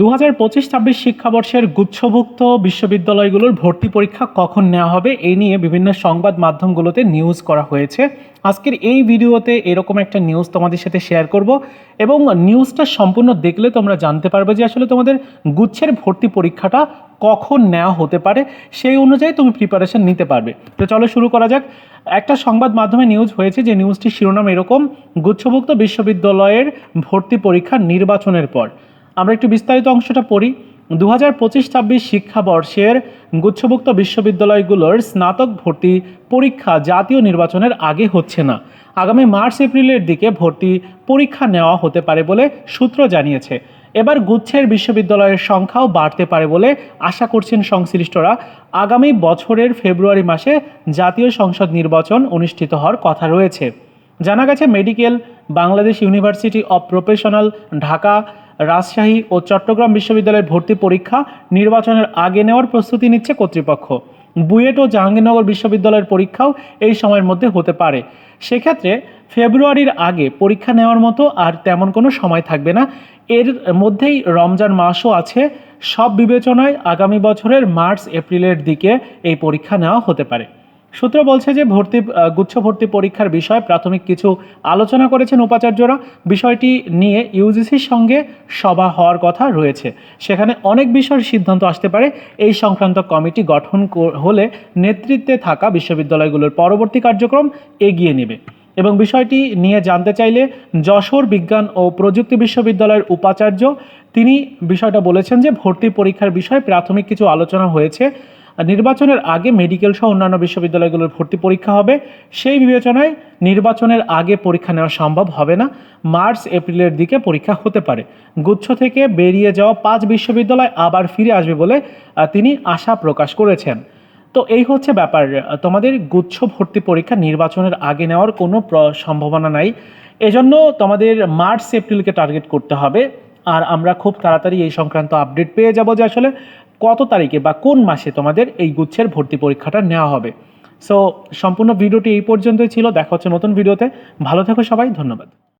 দু হাজার পঁচিশ ছাব্বিশ শিক্ষাবর্ষের গুচ্ছভুক্ত বিশ্ববিদ্যালয়গুলোর ভর্তি পরীক্ষা কখন নেওয়া হবে এই নিয়ে বিভিন্ন সংবাদ মাধ্যমগুলোতে নিউজ করা হয়েছে। আজকের এই ভিডিওতে এরকম একটা নিউজ তোমাদের সাথে শেয়ার করব এবং নিউজটা সম্পূর্ণ দেখলে তোমরা জানতে পারবে যে আসলে তোমাদের গুচ্ছের ভর্তি পরীক্ষাটা কখন নেওয়া হতে পারে, সেই অনুযায়ী তুমি প্রিপারেশন নিতে পারবে। তো চলো শুরু করা যাক। একটা সংবাদ মাধ্যমে নিউজ হয়েছে যে নিউজটির শিরোনাম এরকম, গুচ্ছভুক্ত বিশ্ববিদ্যালয়ের ভর্তি পরীক্ষা নির্বাচনের পর। আমরা একটু বিস্তারিত অংশটা পড়ি। দু হাজার পঁচিশ ছাব্বিশ শিক্ষাবর্ষের গুচ্ছভুক্ত বিশ্ববিদ্যালয়গুলোর স্নাতক ভর্তি পরীক্ষা জাতীয় নির্বাচনের আগে হচ্ছে না। আগামী মার্চ, এপ্রিলের দিকে ভর্তি পরীক্ষা নেওয়া হতে পারে বলে সূত্র জানিয়েছে। এবার গুচ্ছের বিশ্ববিদ্যালয়ের সংখ্যাও বাড়তে পারে বলে আশা করছেন সংশ্লিষ্টরা। আগামী বছরের ফেব্রুয়ারি মাসে জাতীয় সংসদ নির্বাচন অনুষ্ঠিত হওয়ার কথা রয়েছে। জানা গেছে, medical, Bangladesh university of professional, Dhaka Rajshahi ও চট্টগ্রাম বিশ্ববিদ্যালয়ের ভর্তি পরীক্ষা নির্বাচনের আগে নেওয়ার প্রস্তুতি নিচ্ছে কর্তৃপক্ষ। বুয়েট ও জাহাঙ্গীরনগর বিশ্ববিদ্যালয়ের পরীক্ষাও এই সময়ের মধ্যে হতে পারে। সেক্ষেত্রে ফেব্রুয়ারির আগে পরীক্ষা নেওয়ার মতো আর তেমন কোনো সময় থাকবে না। এর মধ্যেই রমজান মাসও আছে। সব বিবেচনায় আগামী বছরের মার্চ এপ্রিলের দিকে এই পরীক্ষা নেওয়া হতে পারে। সূত্র বলছে যে ভর্তি গুচ্ছ ভর্তি পরীক্ষার বিষয়ে প্রাথমিক কিছু আলোচনা করেছেন উপাচার্যরা। বিষয়টি নিয়ে ইউজিসির সঙ্গে সভা হওয়ার কথা রয়েছে। সেখানে অনেক বিষয়ের সিদ্ধান্ত আসতে পারে। এই সংক্রান্ত কমিটি গঠন হলে নেতৃত্বে থাকা বিশ্ববিদ্যালয়গুলোর পরবর্তী কার্যক্রম এগিয়ে নেবে। এবং বিষয়টি নিয়ে জানতে চাইলে যশোর বিজ্ঞান ও প্রযুক্তি বিশ্ববিদ্যালয়ের উপাচার্য, তিনি বিষয়টা বলেছেন যে ভর্তি পরীক্ষার বিষয়ে প্রাথমিক কিছু আলোচনা হয়েছে। নির্বাচনের আগে মেডিকেল সহ অন্যান্য বিশ্ববিদ্যালয়গুলোর ভর্তি পরীক্ষা হবে। সেই বিবেচনায় নির্বাচনের আগে পরীক্ষা নেওয়া সম্ভব হবে না। মার্চ, এপ্রিলের দিকে পরীক্ষা হতে পারে। গুচ্ছ থেকে বেরিয়ে যাওয়া পাঁচ বিশ্ববিদ্যালয় আবার ফিরে আসবে বলে তিনি আশা প্রকাশ করেছেন। তো এই হচ্ছে ব্যাপার। তোমাদের গুচ্ছ ভর্তি পরীক্ষা নির্বাচনের আগে নেওয়ার কোনো সম্ভাবনা নাই। এজন্য তোমাদের মার্চ, এপ্রিলকে টার্গেট করতে হবে। আর আমরা খুব তাড়াতাড়ি এই সংক্রান্ত আপডেট পেয়ে যাব যে আসলে কত তারিখে বা কোন মাসে তোমাদের এই গুচ্ছের ভর্তি পরীক্ষাটা নেওয়া হবে? সো সম্পূর্ণ ভিডিওটি এই পর্যন্তই ছিল। দেখা হচ্ছে নতুন ভিডিওতে। ভালো থেকো সবাই। ধন্যবাদ।